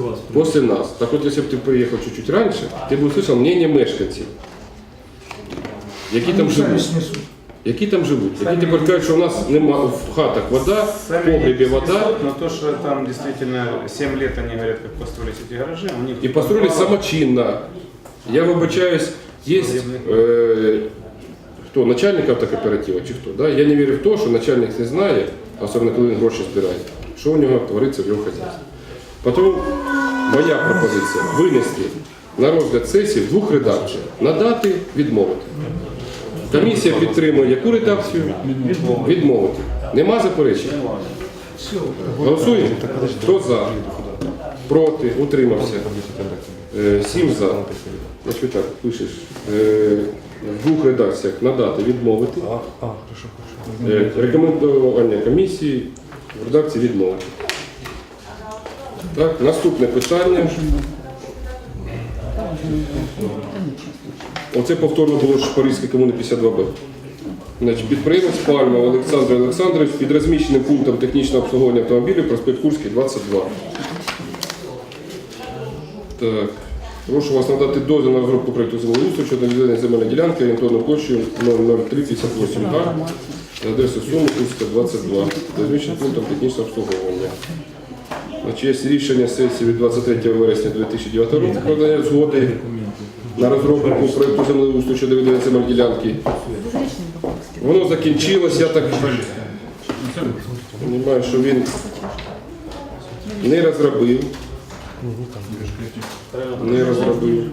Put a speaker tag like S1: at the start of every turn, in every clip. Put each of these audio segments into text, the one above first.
S1: вас.
S2: После нас. Так вот, если бы ты приехал чуть-чуть раньше, ты бы услышал мнение мешканців. Які там живуть. Які там живуть? Які тепер кажуть, що у нас нема в хатах вода, в погребі вода,
S3: Но то, что там действительно 7 лет они говорят, как построились эти гаражи, у них...
S2: і построили самочинно. Я вибачаюсь, є е, хто, начальник автокооператива чи хто. Да? Я не вірю в те, що начальник не знає, особливо коли він гроші збирає, що у нього твориться в його хазяйстві. Потім моя пропозиція винести на розгляд сесії в двох редакціях. Надати, відмовити. Комісія підтримує яку редакцію? Відмовити. Нема заперечень? Голосуємо? Хто за? Проти? Утримався? Е, Сім за. Значить, так, пишеш. Е, В двох редакціях надати, відмовити. Е, Рекомендування комісії в редакції відмовити. Так, наступне питання. Оце повторно було Шпаризьке комуни 52Б. Значить, підприємець Пальма Олександр Олександрович під розміщеним пунктом технічного обслуговування автомобілів проспект Курський, 22. Так. Прошу вас надати дозвіл на розробку проєкту землеустрою щодо відведення земельної ділянки орієнтовною площею 00358 га на адресу Суми Курська, 22. з Розміщеним пунктом технічного обслуговування. Є рішення сесії від 23 вересня 2009 року про надання згоди на розробку проєкту землеустрою щодо відведення земельної ділянки. Воно закінчилось, я так розумію, що він не розробив. Не розробив.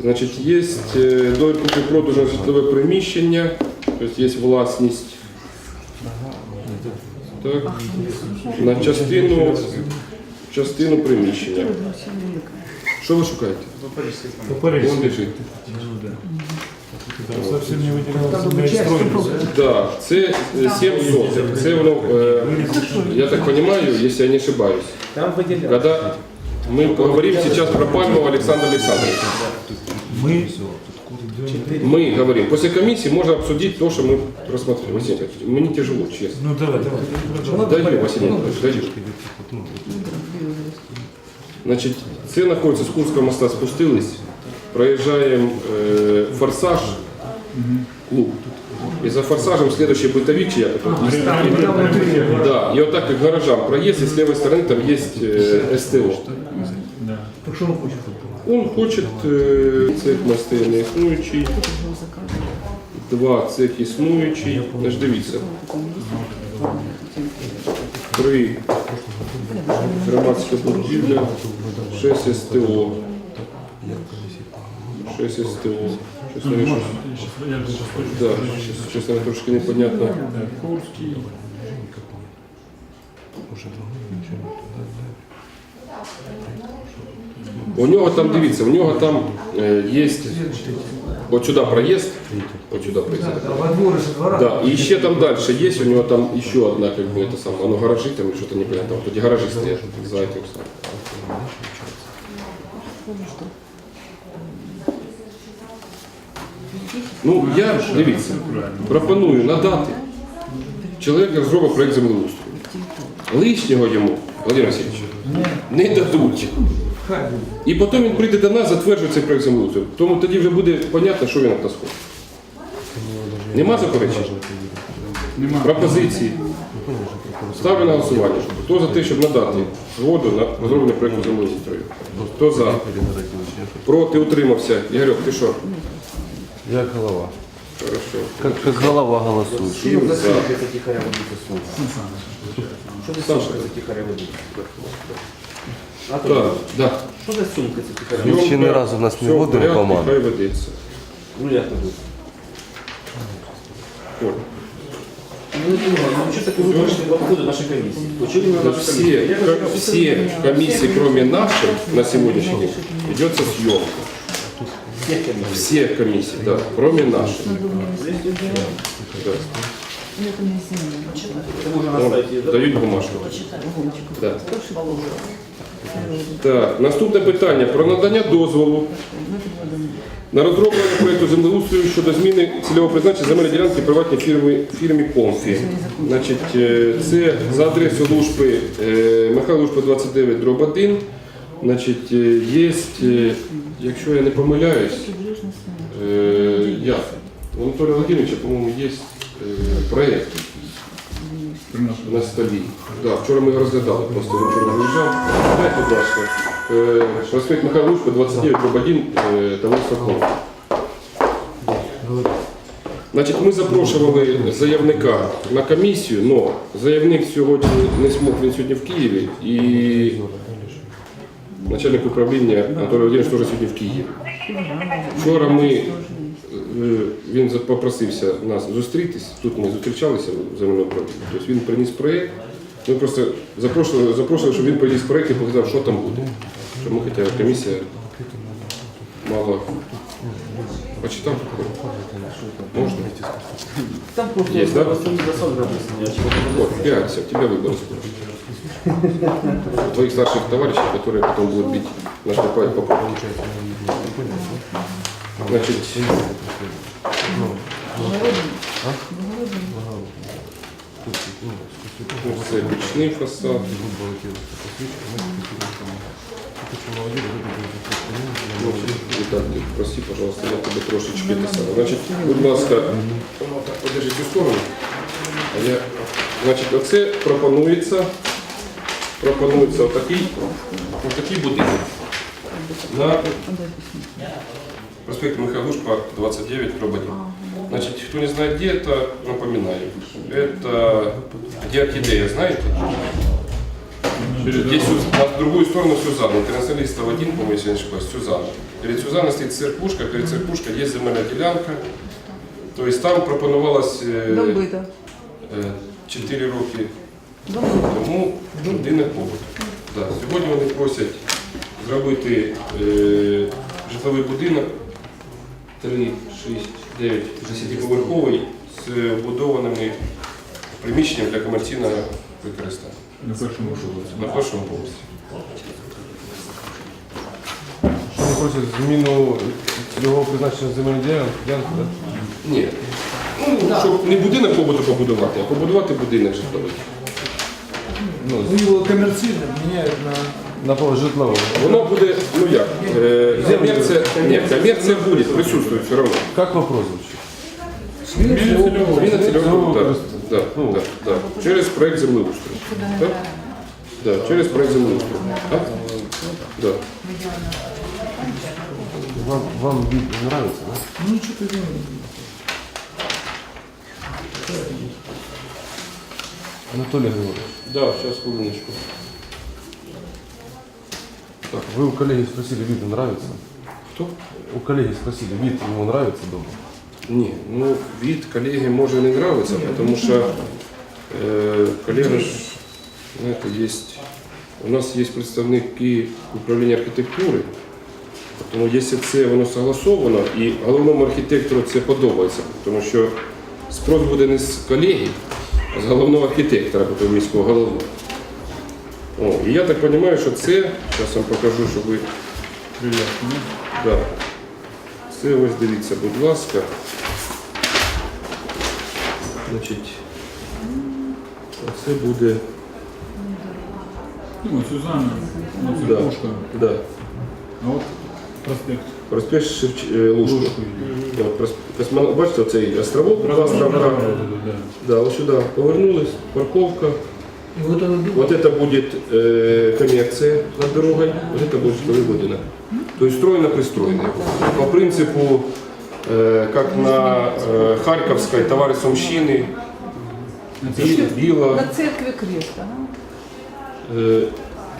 S2: Значить, є е, договір купівлі-продажу на житлове приміщення, тобто є власність. Так, на частину, частину приміщення. Що ви шукаєте? Вон лежить.
S1: Не строились.
S2: Да, це е, 7 соток. Це воно, е, я так понимаю, если я не ошибаюсь.
S3: Там выделяют.
S2: Когда мы поговорим сейчас про Пальмова Александра Александровича.
S1: Мы
S2: Мы говорим, после комиссии можно обсудить то, что мы рассмотрели. Василий Николаевич, мне тяжело, честно.
S1: Ну давай, давай.
S2: Даю, Василий Николаевич, даю. Значить, це знаходиться з Курського моста спустились, проїжджаємо е, форсаж, клуб. І за форсажем следующий бытовик, це? Да, і отак як гаражам проїзд, і з лівої сторони там є е, СТО. Он хоче е, цех мости не існуючий, два цех існуючий. Значить, дивіться. Три громадська будівля, шесть СТО. Шесть СТО. Щось мені щось-
S1: Я же сейчас хочу.
S2: Да, щось- щось мені трошки непонятно.
S1: Курский.
S2: У нього там, дивіться, у нього там е, є от сюди проїзд, от сюди проїзд.
S4: Во двор со двора.
S2: Да, и еще там дальше есть, у него там еще одна, как бы это самое, ну гаражи там или что-то непонятно, вот эти гаражи стоят за Этим самым. Ну, я, дивіться, пропоную надати чоловіка зробить проєкт землеустрою. Лишнього йому, Владимир Васильович, не дадуть. І потім він прийде до нас, затверджує цей проєкт землеустрою. Тому тоді вже буде зрозуміло, що він нас хоче. Нема заперечень? Пропозиції. Ставлю на голосування. Хто за те, щоб надати згоду на розроблення проєкту землеустрою? Хто за? Проти утримався. Ігорьок, ти що?
S5: Як голова.
S2: Хорошо.
S5: Как, как голова голосует.
S2: Сім за.
S6: Тихаря водити слово. Що за сумка за тихаря водити? А
S2: Так, да.
S6: що за сумка за тихаря
S5: Він
S6: водити?
S5: ще ні разу нас не
S2: Все в
S5: водив
S2: порядку,
S5: команду.
S2: Хай ведеться.
S6: Ну як то буде?
S2: Оль.
S6: Ну, не думаю, ну що таке виборчі обходи нашої комісії? То чого ви на
S2: Да
S6: нашу
S2: все? Как все комиссии, кроме нашей, на сегодняшний день, ведется съемка.
S6: Все комиссии.
S2: Все комиссии, да, кроме нашей. Да.
S6: На
S2: Вон,
S6: сайті. да?
S2: Дають бумажку. Да. Так, наступне питання про надання дозволу на розроблення проєкту землеустрою щодо зміни цільового призначення земельної ділянки приватній фірмі, фірмі Комфі. Значить, е, це за адресою Лужпи, е, Михайло Лужпи 29, дроб 1, Значить, е, є, е, якщо я не помиляюсь, е, я, у Анатолія Владимировича, по-моєму, є проєкт на столі. Да, вчора ми розглядали, просто він вчора виїжджав. Дайте, будь ласка, е, Михайла Лучко, 29, дроб 1, е, «Клон». Значить, ми запрошували заявника на комісію, але заявник сьогодні не змог, він сьогодні в Києві, і начальник управління Анатолій Володимирович теж сьогодні в Києві. Вчора ми, він попросився нас зустрітись, тут ми зустрічалися в земельному управлінні. Тобто він приніс проєкт, ми просто запрошували, запрошували, щоб він приніс проєкт і показав, що там буде. Ми, хоча комісія мала почитав. Можна?
S6: Там просто
S2: Есть, да? Вот, пять, тебя выбрали. Твоих старших товарищей, которые потом будут бить, наступать по. Значит, це бічний фасад. Ну, прости, пожалуйста, я тебе трошечки саме. Значить, будь ласка, ну, так, подержи цю сторону. А я, значить, оце пропонується, пропонується отакий, отакий будинок. На проспект Михайлушка, 29, дробь 1. Значит, кто не знает, где это, напоминаю. Это где орхидея, знаете? Здесь на другую сторону Сюзанна, интернационалистов один, по-моему, если не ошибаюсь, Сюзанна. Перед Сюзанной стоит церквушка, перед церквушкой есть земельная делянка. То есть там пропонувалось
S7: Добита.
S2: е, 4 роки тому будинок побут. Да. Сьогодні вони просять зробити е, житловий будинок 3, 6, 9, 10-поверховий з вбудованими приміщенням для комерційного використання
S1: На першому поверсі.
S2: на першому поверсі.
S5: Що не просять зміну цільового призначення земельної ділянки, да?
S2: Ні. Ну, щоб не будинок побуту побудувати, а побудувати будинок житловий.
S1: Ну, его коммерційно міняють на
S5: На повод житлового.
S2: Воно буде, ну як, е, комерція, ні, комерція буде, присутствує все одно.
S5: Как вопрос звучит?
S2: Зміна цільового, так, да, да, да. Через проект землеустрою. Так? Да, через проект землеустрою. Так? Да.
S5: Вам, вам вид нравится, да?
S1: ну що ти думаєш?
S5: Анатолий Григорьевич,
S2: Да, сейчас Хвилиночку.
S5: вы у коллеги спросили, вид нравится?
S2: Хто?
S5: У коллеги спросили, вид ему нравится дома?
S2: Ні, ну від колеги може не нравиться, тому що е, колега ж, знаєте, є, у нас є представники управління архітектури, тому якщо це воно согласовано і головному архітектору це подобається, тому що спрос буде не з колеги, а з головного архітектора, тобто міського голови. О, і я так розумію, що це, зараз вам покажу, щоб ви. Да. Це ось дивіться, будь ласка. Значить, це буде.
S1: Ну, Сюзанна,
S2: Да.
S1: церквушка.
S2: Да.
S1: А от проспект.
S2: Проспект Шевч... е. Лужко. Да, прос- Бачите, цей островок, два островка.
S1: Да.
S2: Да, ось сюди повернулись, парковка.
S1: І от вона
S2: Вот это будет э, коммерция над дорогой, вот это будет жилой будинок. То есть стройно пристроенный. По принципу, э, как на э, Харьковской товары Сумщины, Би- Била.
S7: На церкви крест, ага.
S2: Э,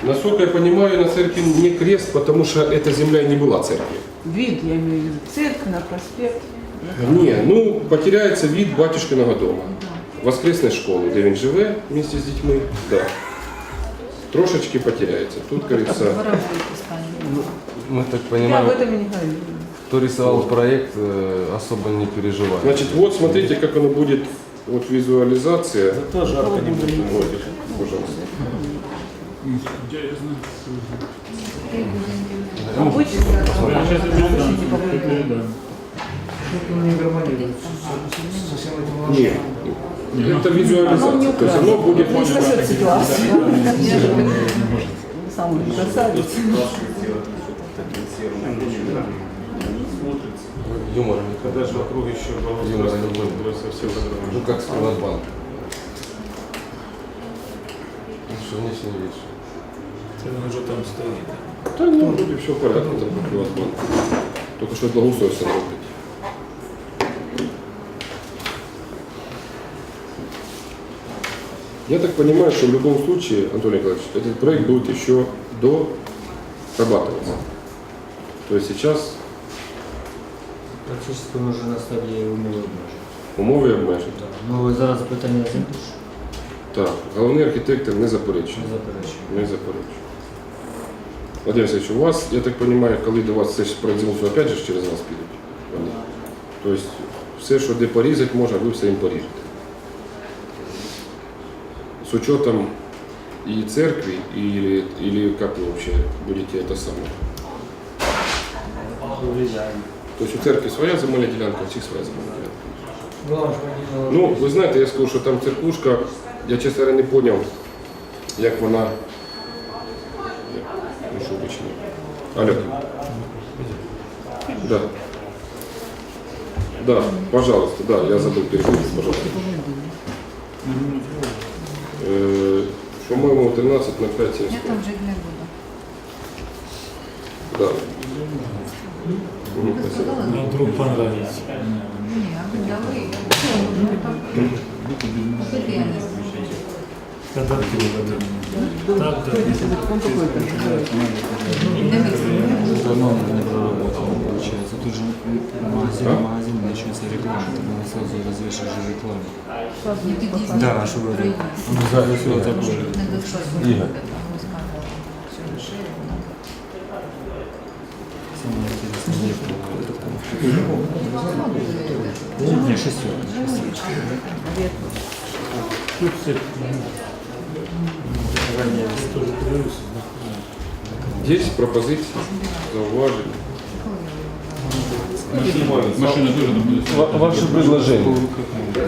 S2: насколько я понимаю, на церкви не крест, потому что эта земля и не была церковью.
S7: Вид, я имею в виду. Церковь на проспект.
S2: Не, ну потеряется вид батюшкиного дома. Воскресной школи, де він живе вместе з дітьми. Да. Трошечки потеряется. Тут, говорится,
S7: Воровой станет.
S5: Мы так
S7: Я об
S5: понимаем,
S7: этом и не говорю.
S5: кто рисовал проект, э, особо не переживает.
S2: Значит, вот смотрите, как оно будет, вот визуализация.
S6: Зато жарко не будет.
S2: Вот, пожалуйста.
S7: Обычно.
S4: Не гармонирует со, со всем этим
S2: Нет, это визуализация. То есть оно будет
S7: не спасет ситуацию. Сам красавец.
S5: Юмор.
S3: Когда Даже вокруг еще
S5: голос.
S3: Юмор.
S5: не. Ну как с Приватбанк. Что внешне лучше.
S1: Он уже там стоит.
S2: Да, ну, вроде все в порядке, там Приватбанк. Только что это благоустройство. Я так понимаю, что в любом случае, Антон Николаевич, этот проект будет еще дорабатываться. То есть сейчас
S8: Практично ми вже на стадії умови обмежень.
S2: умови обмежені.
S8: Ну зараз питання землі
S2: Так, головний архітектор не заперечує.
S8: не заперечує.
S2: Не заперечую. Владимир Васильович, у вас, я так понимаю, коли до вас це ж проект опять же ж через вас підуть. Тобто все, що де порізати можна, ви все їм поріжете. С учетом и церкви, или, или как вы вообще будете это самое? То есть у церкви своя земельна ділянка, у всіх своя земельна ділянка. Ну, ви знаєте, я скажу, що там церквушка, я чесно говоря, не зрозумів, як вона. Ну що вичині. Алло. Да. Да, пожалуйста, да, я забыл переключить, пожалуйста. Э, По-моему, 13 на 5
S9: Я там жить не буду.
S2: Да. Мгм, спасибо.
S1: Ну, вдруг понравится.
S9: Ні, а ви Ну, там купити я не знаю.
S1: Так, да.
S7: Он какой-то.
S9: Не мислю.
S8: Давно не проработал, получается. Тут же магазин,
S2: А?
S8: магазин начнется реклама, тогда мы сразу развешиваешь же рекламу.
S9: Не під'їзд.
S8: Да, а что вы Ну, за все такое.
S9: Не до щось.
S5: Ігор.
S9: Все розширено.
S8: Самое интересное, не Не, шестерка.
S1: Тут все тоже подивився.
S2: Есть пропозиции, зауваження.
S1: Машина дуже там.
S5: Ваше предложение.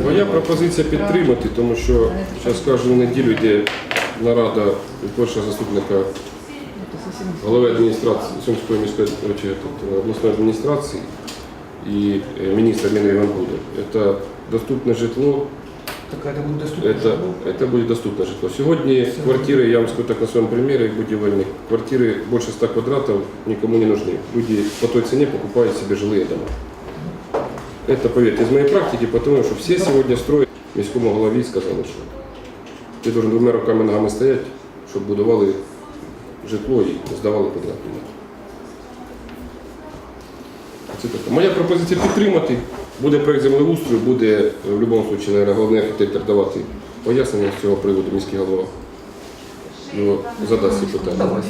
S2: Моя пропозиція підтримати, тому що зараз кожну неділю йде нарада першого заступника голови адміністрації Сумської міської тут, обласної адміністрації і е, міністра Міни Іван буде. Це доступне житло,
S4: Так это будет доступно.
S2: это, это будет доступное житло. Сегодня квартиры, я вам скажу так на своем примере, будівельных, квартиры больше 100 квадратов никому не нужны. Люди по той цене покупают себе жилые дома. Это, поверьте, из моей практики, потому что все сегодня строят, міському голові сказали, що ти должен двома руками ногами стоять, щоб будували житло і здавали квадратні метри. Це таке. Моя пропозиція підтримати. Буде проєкт землеустрою, буде е, в будь-якому випадку наверное, головний архітектор давати пояснення з цього приводу міський голова. Ну, задасть ці питання.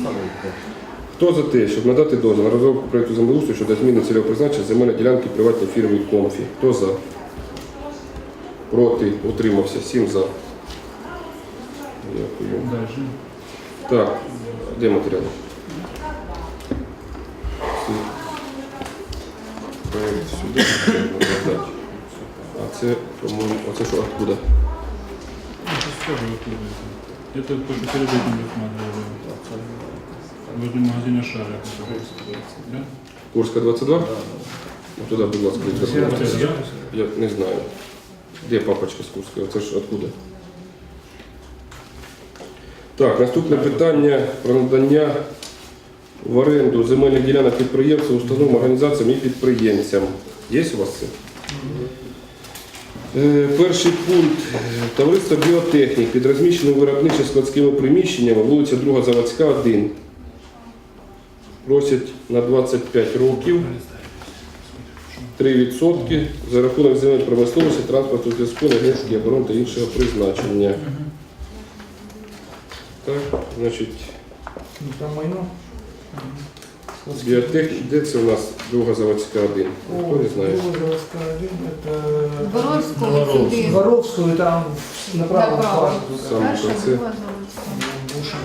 S2: Хто за те, щоб надати дозвіл на розробку проєкту землеустрою щодо зміни цільового призначення земельної ділянки приватної фірмі Комфі? Хто за? Проти? Утримався? Сім за. Дякую. Так, де матеріали? Проект сюди потрібно додати. А це, по-моєму, оце що откуда?
S1: Это тоже выкладывается. Это то, что перед этим рассматривали. Возле магазина Шаря. Да?
S2: Курська 22? Ну, Туди, будь ласка, відкрити.
S1: Вот это, да?
S2: Я не знаю. Де папочка з Курської? Це ж откуда? Так, наступне питання про надання в оренду земельних ділянок підприємцям, установам, організаціям і підприємцям. Є у вас це? Е, Перший пункт. Товариство біотехнік під розміщеним виробничо складськими приміщеннями, вулиця Друга Заводська, 1. Просять на 25 років 3% за рахунок земель промисловості, транспорту, зв'язку, енергетики, оборони та іншого призначення. Так, значить,
S4: Ну, Там майно.
S2: біотехнік, де це у нас друга заводська 1? Ніхто не знає.
S4: Волгоградская один, это...
S9: Боровського сюди.
S4: Воровскую там направо.
S9: Направо.
S2: В самому
S9: Перша
S2: кінці.
S9: друга Заводська.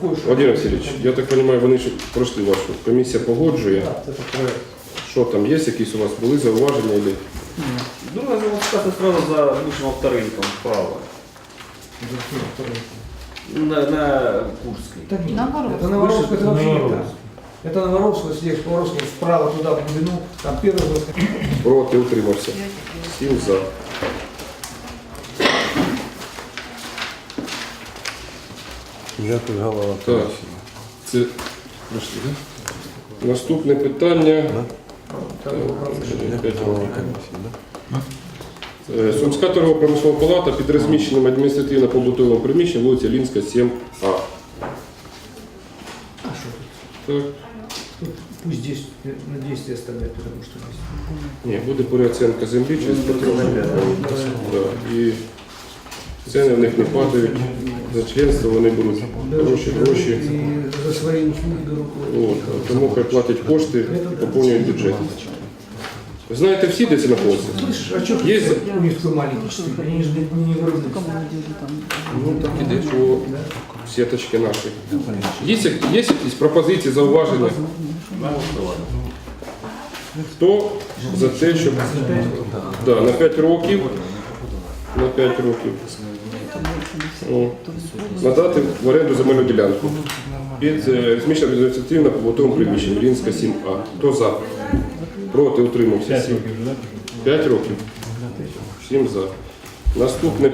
S4: Такой, что...
S2: Владимир Васильович, я так розумію, вони ж пройшли вашу. Комісія погоджує.
S4: Да, это проект.
S2: Що там, є якісь у вас були зауваження? Или...
S6: Друга заводська це сразу за нижнім авторинком вправо. на, на Курской.
S4: Так нет,
S9: Наоборот.
S4: это Новоровск, это вообще не
S5: Новоровск.
S4: так. Это Новоровск, если едешь по Воровску, вправо туда, в глубину, там первый год.
S2: Проти утримався. Сім за.
S5: Дякую, голова.
S2: Так. Це пройшли, да? Наступне питання. П'ять років. Е, Сумська торгово-промислова палата під розміщеним адміністративно-побутовим приміщенням вулиця Лінська, 7А. Так.
S4: Пусть здесь на 10 оставляют, потому что здесь.
S2: Ні, буде переоцінка землі через потрібно. Да. І ціни в них не падають. За членство вони беруть гроші, гроші.
S4: И за свои услуги берут.
S2: От, тому хай платять кошти і поповнюють бюджет. Ви знаєте всі, де це знаходиться?
S4: Слышишь, а что
S2: Есть-
S4: у них такой маленький штык? Они же не, не вырубятся.
S7: Кому надежду там?
S2: Ну так іде по сіточки наші. Є, як- є якісь пропозиції, зауваження? Хто за те, щоб да, на 5 років, на 5 років о, надати в оренду земельну ділянку під е, розміщеним адміністративно побутовим приміщенням Рінська 7А. Хто за? Проти утримався.
S1: 5 років вже,
S2: 5 років. 7 за. Наступне.